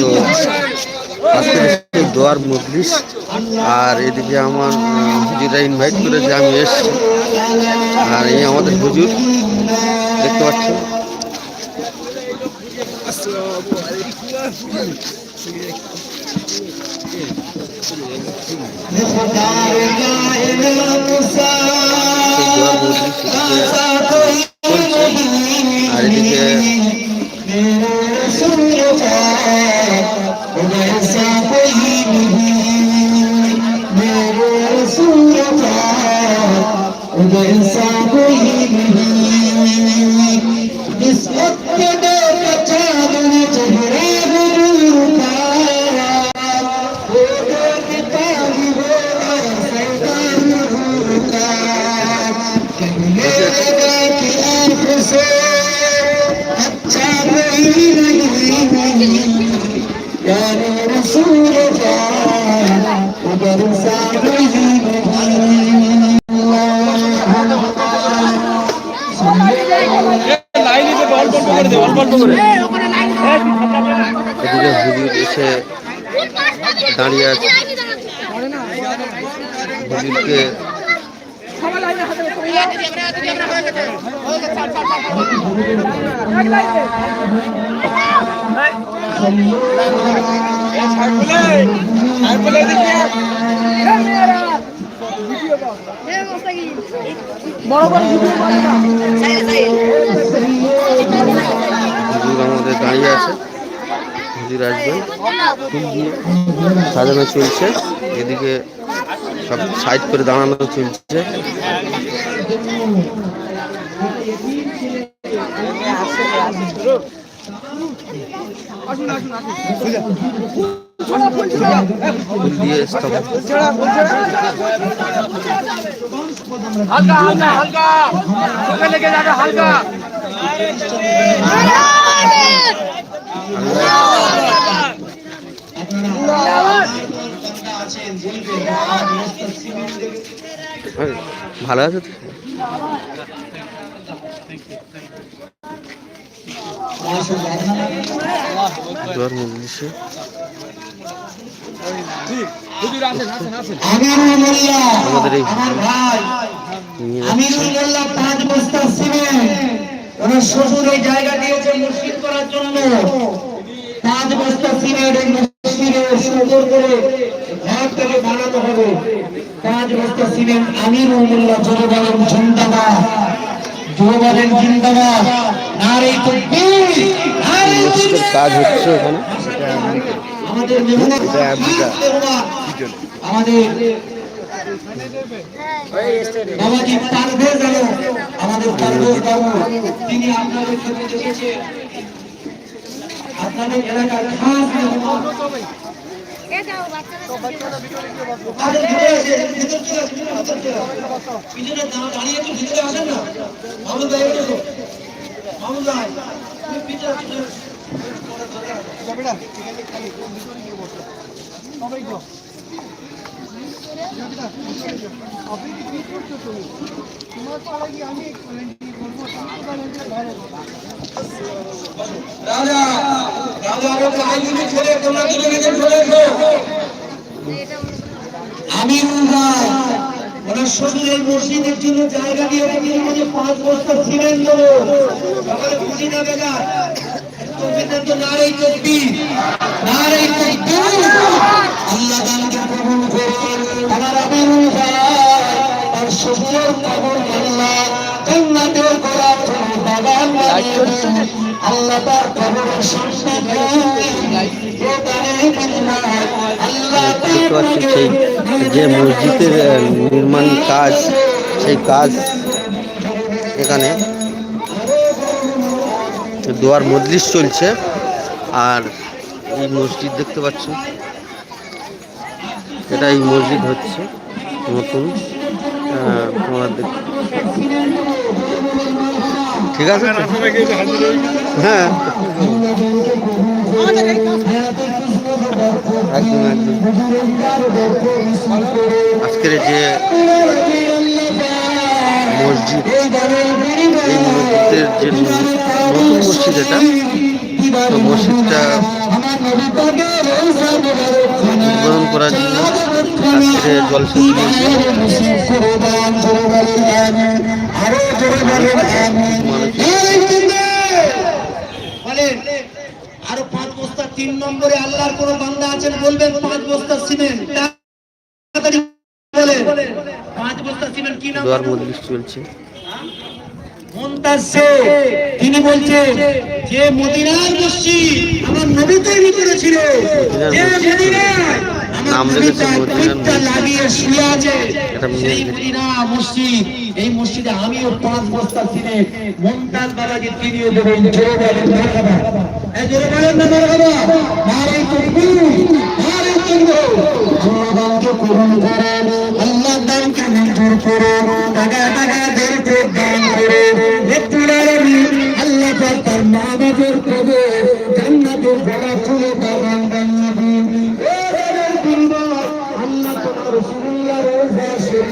তো আজকে দোয়ার মজলিস। আর এদিকে আমার হুজুরা ইনভাইট করেছে আমি এসছি। আর এই আমাদের হুজুর দেখতে পাচ্ছেন? সেই দোয়ার মজলিস رسول الله بئس به এদিকে হুজুর এসে দাঁড়িয়ে আছে। হুজুরকে আমাদের দাঁড়িয়ে আছে। হুজুর আসবেন ফুল দিয়ে সাজানো চলছে। এদিকে সব সাইড করে দাঁড়ানো চলছে। ফুল দিয়ে স্থাপন হালকা হালকা হালকা। চোখে লেগে যাবে হালকা। আরে, ভালো আছে তো? দোয়ার মজলিসে এই আমার জায়গা দিয়েছে মসজিদ করার জন্য পাঁচ বস্তা সিমেন্ট এই সুন্দর করে ঘর থেকে বানানো হবে পাঁচ বস্তা সিমেন্ট আমিরুল মোল্লা জোরে বলেন জিন্দাবাদ। বলেন জিন্দাবাদ। নারে তকবীর নারে মসজিদের কাজ হচ্ছে ওখানে আমাদের মেহমান আমাদের বাবাজি পারভেজ আলম আমাদের পারভেজ বাবু তিনি আপনাদের সাথে এসেছেন আপনাদের এলাকার খাস মেহমান। আমাদের ভিতরে আছে, ভিতর রাজা রাজা বলছে আইনজীবী তোমরা দুজনে চলে এসো। আমিরুল রায় ওনার শ্বশুরের মসজিদের জন্য জায়গা দিয়ে তিনি আমাকে পাঁচ বস্তা সিমেন্ট দেবো সকালে খুশি না। বেকার তৌফিকের তো নারেই তকবীর আল্লাহ তার কবরের দেখতে পাচ্ছি সেই যে মসজিদের নির্মাণ কাজ সেই কাজ এখানে দোয়ার মজলিস চলছে। আর এই মসজিদ দেখতে পাচ্ছ। এটা এই মসজিদ হচ্ছে নতুন। দেখ- ঠিক আছে? হ্যাঁ। একদম একদম। আজকের যে মসজিদ এই মসজিদের যে নতুন মসজিদ এটা তো মসজিদটা করার জন্য আজকে জলসা বলেন আরও পাঁচ বস্তা তিন নম্বরে আল্লাহর কোন বান্দা আছেন বলবেন পাঁচ বস্তা সিমেন্ট পাঁচ বস্তা সিমেন্ট কি নাম মজলিস চলছে। তিনি বলছেন যে মদিনার মসজিদ আমার নবী তৈরি করেছিল যে মদিনায় নাম রেখেছে মসজিদ। এই মসজিদে আমিও পাঁচ বস্তা কিনে মুমতাজ বাবাকে কিনিয়ে দেবো জোরে বলেন জোরে বলেন না মারহাবা নারে তাকবীর নারে তাকবীর আল্লাহ দানকে কবুল করেন